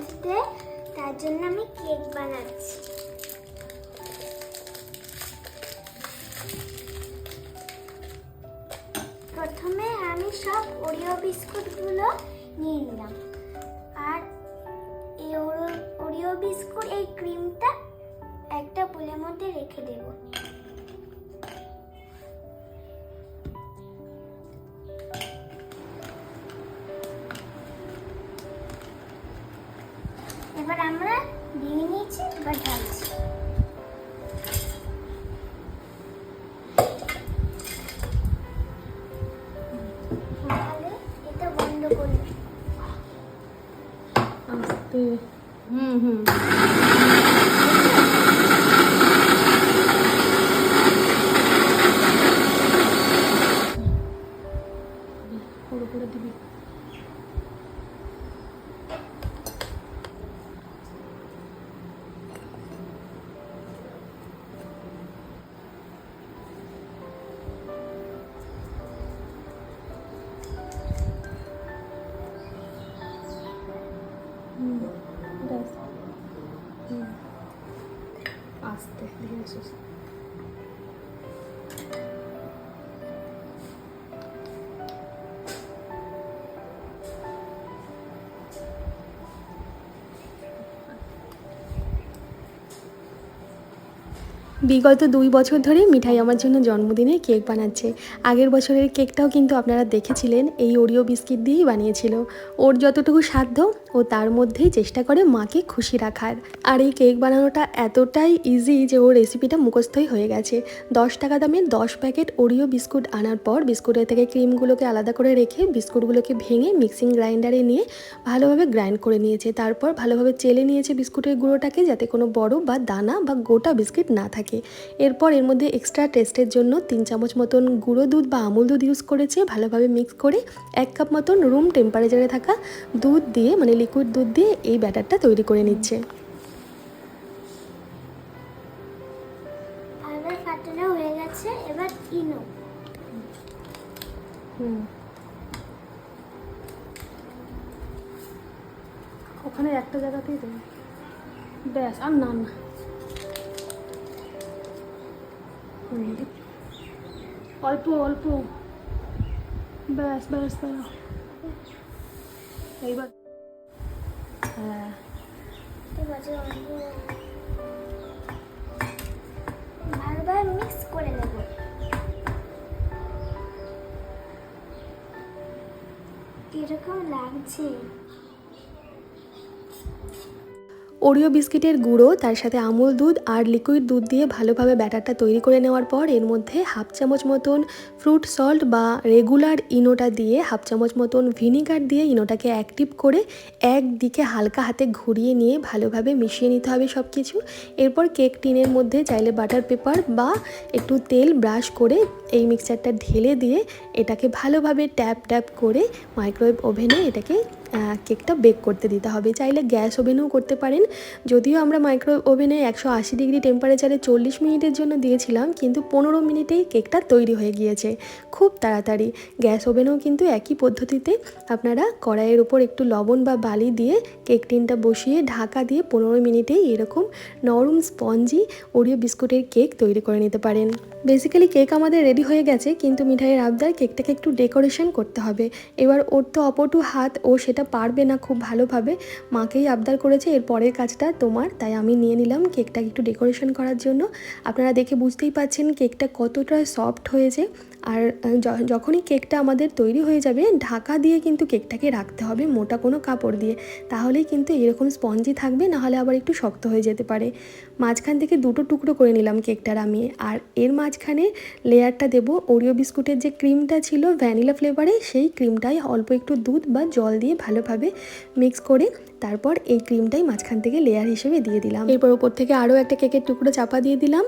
Birthday তার জন্য আমি কেক বানাচ্ছি। প্রথমে আমি সব ওরিও বিস্কুটগুলো নিয়ে নিলাম। আর এই ওরো- ওরিও বিস্কুট, এই ক্রিমটা একটা বোলের মধ্যে রেখে দেব। এবার আমরা দিয়ে নিয়েছি এবার ঢালছি। হুম হুম। paz de Jesús. বিগত দুই বছর ধরে মিঠাই আমার জন্য জন্মদিনে কেক বানাচ্ছে। আগের বছরের কেকটাও কিন্তু আপনারা দেখেছিলেন, এই ওরিও বিস্কিট দিয়েই বানিয়েছিল। ওর যতটুকু সাধ্য, ও তার মধ্যেই চেষ্টা করে মাকে খুশি রাখার। আর এই কেক বানানোটা এতটাই ইজি যে ওর রেসিপিটা মুখস্থই হয়ে গেছে। দশ টাকা দামের দশ প্যাকেট ওরিও বিস্কুট আনার পর বিস্কুটের থেকে ক্রিমগুলোকে আলাদা করে রেখে বিস্কুটগুলোকে ভেঙে মিক্সিং গ্রাইন্ডারে নিয়ে ভালোভাবে গ্রাইন্ড করে নিয়েছে। তারপর ভালোভাবে চেলে নিয়েছে বিস্কুটের গুঁড়োটাকে যাতে কোনো বড় বা দানা বা গোটা বিস্কিট না থাকে। এরপর এর মধ্যে এক্সট্রা টেস্টের জন্য তিন চামচ মতন গুঁড়ো দুধ বা আমুল দুধ ইউজ করেছে ভালোভাবে মিক্স করে এক কাপ মতন রুম টেম্পারেচারে থাকা দুধ দিয়ে মানে লিকুইড দুধ দিয়ে এই ব্যাটারটা তৈরি করে নিচ্ছে। ফাটানো হয়ে গেছে এবার ইনো। ওখানে একটা জায়গাতেই দেবে ব্যাস আর না না। অল্প অল্প। ব্যাস ব্যাস ব্যাস। এইবার। হ্যাঁ। ভালোভাবে মিক্স করে নেব। কীরকম লাগছে? ওরিও বিস্কিটের গুঁড়ো, তার সাথে আমুল দুধ আর লিকুইড দুধ দিয়ে ভালোভাবে ব্যাটারটা তৈরি করে নেওয়ার পর এর মধ্যে হাফ চামচ মতন ফ্রুট সল্ট বা রেগুলার ইনোটা দিয়ে হাফ চামচ মতন ভিনিগার দিয়ে ইনোটাকে অ্যাক্টিভ করে একদিকে হালকা হাতে ঘুরিয়ে নিয়ে ভালোভাবে মিশিয়ে নিতে হবে সব কিছু এরপর কেক টিনের মধ্যে চাইলে বাটার পেপার বা একটু তেল ব্রাশ করে এই মিক্সচারটা ঢেলে দিয়ে এটাকে ভালোভাবে ট্যাপ ট্যাপ করে মাইক্রোওয়েভ ওভেনে এটাকে কেকটা বেক করতে দিতে হবে। চাইলে গ্যাস ওভেনেও করতে পারেন। যদিও আমরা মাইক্রো ওভেনে একশো আশি ডিগ্রি টেম্পারেচারে চল্লিশ মিনিটের জন্য দিয়েছিলাম, কিন্তু পনেরো মিনিটেই কেকটা তৈরি হয়ে গিয়েছে। খুব তাড়াতাড়ি। গ্যাস ওভেনেও কিন্তু একই পদ্ধতিতে আপনারা কড়াইয়ের উপর একটু লবণ বা বালি দিয়ে কেক টিনটা বসিয়ে ঢাকা দিয়ে পনেরো মিনিটেই এরকম নরম স্পঞ্জি ওরিও বিস্কুটের কেক তৈরি করে নিতে পারেন। বেসিক্যালি কেক আমাদের রেডি হয়ে গেছে, কিন্তু মিঠাইয়ের আবদার কেকটাকে একটু ডেকোরেশন করতে হবে। এবার ওর তো অপটু হাত ও সেটা পারবে না খুব ভালোভাবে। মাকেই আবদার করেছে, এর পরের কাজটা তোমার। তাই আমি নিয়ে নিলাম কেকটাকে একটু ডেকোরেশন করার জন্য। আপনারা দেখে বুঝতেই পারছেন কেকটা কতটা সফট হয়েছে। আর যখনই কেকটা আমাদের তৈরি হয়ে যাবে, ঢাকা দিয়ে কিন্তু কেকটাকে রাখতে হবে মোটা কোনো কাপড় দিয়ে। তাহলেই কিন্তু এরকম স্পঞ্জি থাকবে, নাহলে আবার একটু শক্ত হয়ে যেতে পারে। মাঝখান থেকে দুটো টুকরো করে নিলাম কেকটার আমি। আর এর মাঝখানে লেয়ারটা দেব ওরিও বিস্কুটের যে ক্রিমটা ছিল, ভ্যানিলা ফ্লেভারে, সেই ক্রিমটাই অল্প একটু দুধ বা জল দিয়ে ভালোভাবে মিক্স করে তারপর এই ক্রিমটাই মাঝখান থেকে লেয়ার হিসেবে দিয়ে দিলাম। এরপর ওপর থেকে আরও একটা কেকের টুকরো চাপা দিয়ে দিলাম।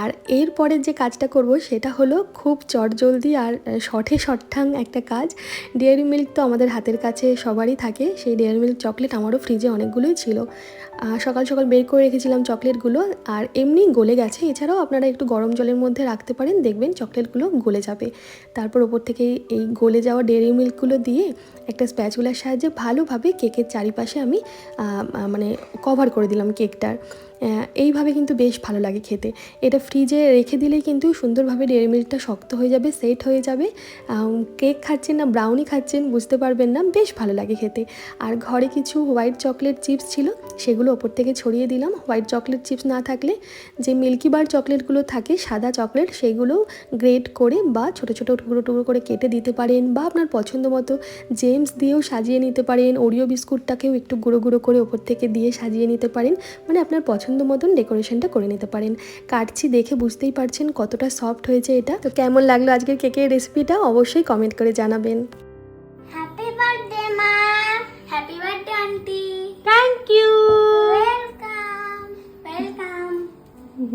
আর এরপরের যে কাজটা করব সেটা হলো খুব চটজলদি আর শঠে শঠাং একটা কাজ। ডেয়ারি মিল্ক তো আমাদের হাতের কাছে সবারই থাকে। সেই ডেয়ারি মিল্ক চকলেট আমারও ফ্রিজে অনেকগুলোই ছিল। সকাল সকাল বের করে রেখেছিলাম চকলেটগুলো আর এমনি গলে গেছে। এছাড়াও আপনারা একটু গরম জলের মধ্যে রাখতে পারেন, দেখবেন চকলেটগুলো গলে যাবে। তারপর ওপর থেকে এই গলে যাওয়া ডেরি মিল্কগুলো দিয়ে একটা স্প্যাচুলার সাহায্যে ভালোভাবে কেকের চারিপাশে আমি মানে কভার করে দিলাম কেকটার। এইভাবে কিন্তু বেশ ভালো লাগে খেতে। এটা ফ্রিজে রেখে দিলেই কিন্তু সুন্দরভাবে ডেয়ারি মিল্কটা শক্ত হয়ে যাবে সেট হয়ে যাবে। কেক খাচ্ছেন না ব্রাউনি খাচ্ছেন, বুঝতে পারবেন না, বেশ ভালো লাগে খেতে। আর ঘরে কিছু হোয়াইট চকলেট চিপস ছিল, সেগুলো ওপর থেকে ছড়িয়ে দিলাম। হোয়াইট চকলেট চিপস না থাকলে যে মিল্কি বার চকলেটগুলো থাকে, সাদা চকলেট সেগুলো গ্রেট করে বা ছোটো ছোটো টুকরো টুকরো করে কেটে দিতে পারেন বা আপনার পছন্দ মতো জেমস দিয়েও সাজিয়ে নিতে পারেন ওরিও বিস্কুটটাকেও একটু গুঁড়ো গুঁড়ো করে ওপর থেকে দিয়ে সাজিয়ে নিতে পারেন। মানে আপনার পছন্দ মতন ডেকোরেশনটা করে নিতে পারেন। কাটছি দেখে বুঝতেই পারছেন কতটা সফট হয়েছে এটা। তো কেমন লাগল আজকের কেকের রেসিপিটা অবশ্যই কমেন্ট করে জানাবেন। হ্যাপি বার্থডে মা happy birthday aunty thank you